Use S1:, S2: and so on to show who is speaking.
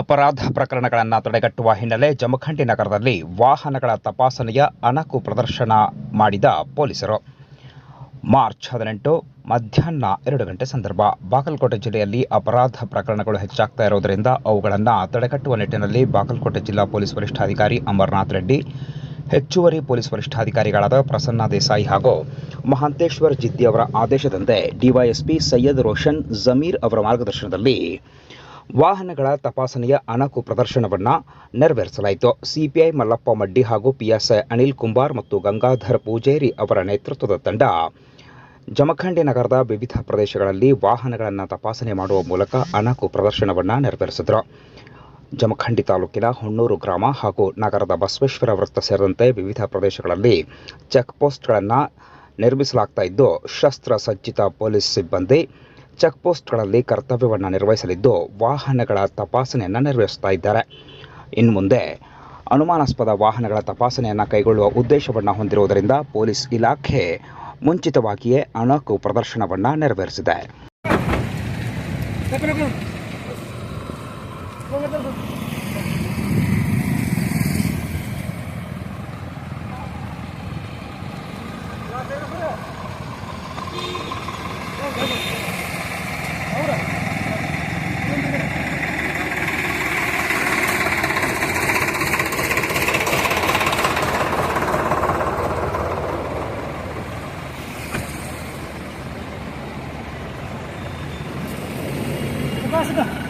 S1: ಅಪರಾಧ ಪ್ರಕರಣಗಳನ್ನು ತಡೆಗಟ್ಟುವ ಹಿನ್ನೆಲೆ ಜಮಖಂಡಿ ನಗರದಲ್ಲಿ ವಾಹನಗಳ ತಪಾಸಣೆಯ ಅಣಕು ಪ್ರದರ್ಶನ ಮಾಡಿದ ಪೊಲೀಸರು. ಮಾರ್ಚ್ ಹದಿನೆಂಟು, ಮಧ್ಯಾಹ್ನ ಎರಡು ಗಂಟೆ ಸಂದರ್ಭ. ಬಾಗಲಕೋಟೆ ಜಿಲ್ಲೆಯಲ್ಲಿ ಅಪರಾಧ ಪ್ರಕರಣಗಳು ಹೆಚ್ಚಾಗ್ತಾ ಇರೋದರಿಂದ ಅವುಗಳನ್ನು ತಡೆಗಟ್ಟುವ ನಿಟ್ಟಿನಲ್ಲಿ ಬಾಗಲಕೋಟೆ ಜಿಲ್ಲಾ ಪೊಲೀಸ್ ವರಿಷ್ಠಾಧಿಕಾರಿ ಅಮರನಾಥ್ ರೆಡ್ಡಿ, ಹೆಚ್ಚುವರಿ ಪೊಲೀಸ್ ವರಿಷ್ಠಾಧಿಕಾರಿಗಳಾದ ಪ್ರಸನ್ನ ದೇಸಾಯಿ ಹಾಗೂ ಮಹಾಂತೇಶ್ವರ್ ಜಿದ್ದಿ ಅವರ ಆದೇಶದಂತೆ ಡಿವೈಎಸ್ಪಿ ಸೈಯದ್ ರೋಷನ್ ಜಮೀರ್ ಅವರ ಮಾರ್ಗದರ್ಶನದಲ್ಲಿ ವಾಹನಗಳ ತಪಾಸಣೆಯ ಅಣಕು ಪ್ರದರ್ಶನವನ್ನು ನೆರವೇರಿಸಲಾಯಿತು. ಸಿಪಿಐ ಮಲ್ಲಪ್ಪ ಮಡ್ಡಿ ಹಾಗೂ ಪಿಎಸ್ಐ ಅನಿಲ್ ಕುಂಬಾರ್ ಮತ್ತು ಗಂಗಾಧರ್ ಪೂಜೇರಿ ಅವರ ನೇತೃತ್ವದ ತಂಡ ಜಮಖಂಡಿ ನಗರದ ವಿವಿಧ ಪ್ರದೇಶಗಳಲ್ಲಿ ವಾಹನಗಳನ್ನು ತಪಾಸಣೆ ಮಾಡುವ ಮೂಲಕ ಅಣಕು ಪ್ರದರ್ಶನವನ್ನು ನೆರವೇರಿಸಿದರು. ಜಮಖಂಡಿ ತಾಲೂಕಿನ ಹೊನ್ನೂರು ಗ್ರಾಮ ಹಾಗೂ ನಗರದ ಬಸವೇಶ್ವರ ವೃತ್ತ ಸೇರಿದಂತೆ ವಿವಿಧ ಪ್ರದೇಶಗಳಲ್ಲಿ ಚೆಕ್ ಪೋಸ್ಟ್ಗಳನ್ನು ನಿರ್ಮಿಸಲಾಗ್ತಾ ಇದ್ದು ಶಸ್ತ್ರ ಸಜ್ಜಿತ ಪೊಲೀಸ್ ಸಿಬ್ಬಂದಿ ಚೆಕ್ಪೋಸ್ಟ್ಗಳಲ್ಲಿ ಕರ್ತವ್ಯವನ್ನು ನಿರ್ವಹಿಸಲಿದ್ದು ವಾಹನಗಳ ತಪಾಸಣೆಯನ್ನು ನೆರವೇರಿಸ್ತಾ ಇದ್ದಾರೆ. ಇನ್ನು ಮುಂದೆ ಅನುಮಾನಾಸ್ಪದ ವಾಹನಗಳ ತಪಾಸಣೆಯನ್ನು ಕೈಗೊಳ್ಳುವ ಉದ್ದೇಶವನ್ನು ಹೊಂದಿರುವುದರಿಂದ ಪೊಲೀಸ್ ಇಲಾಖೆ ಮುಂಚಿತವಾಗಿಯೇ ಅಣಕು ಪ್ರದರ್ಶನವನ್ನು ನೆರವೇರಿಸಿದೆ.
S2: 수고하셨습니다.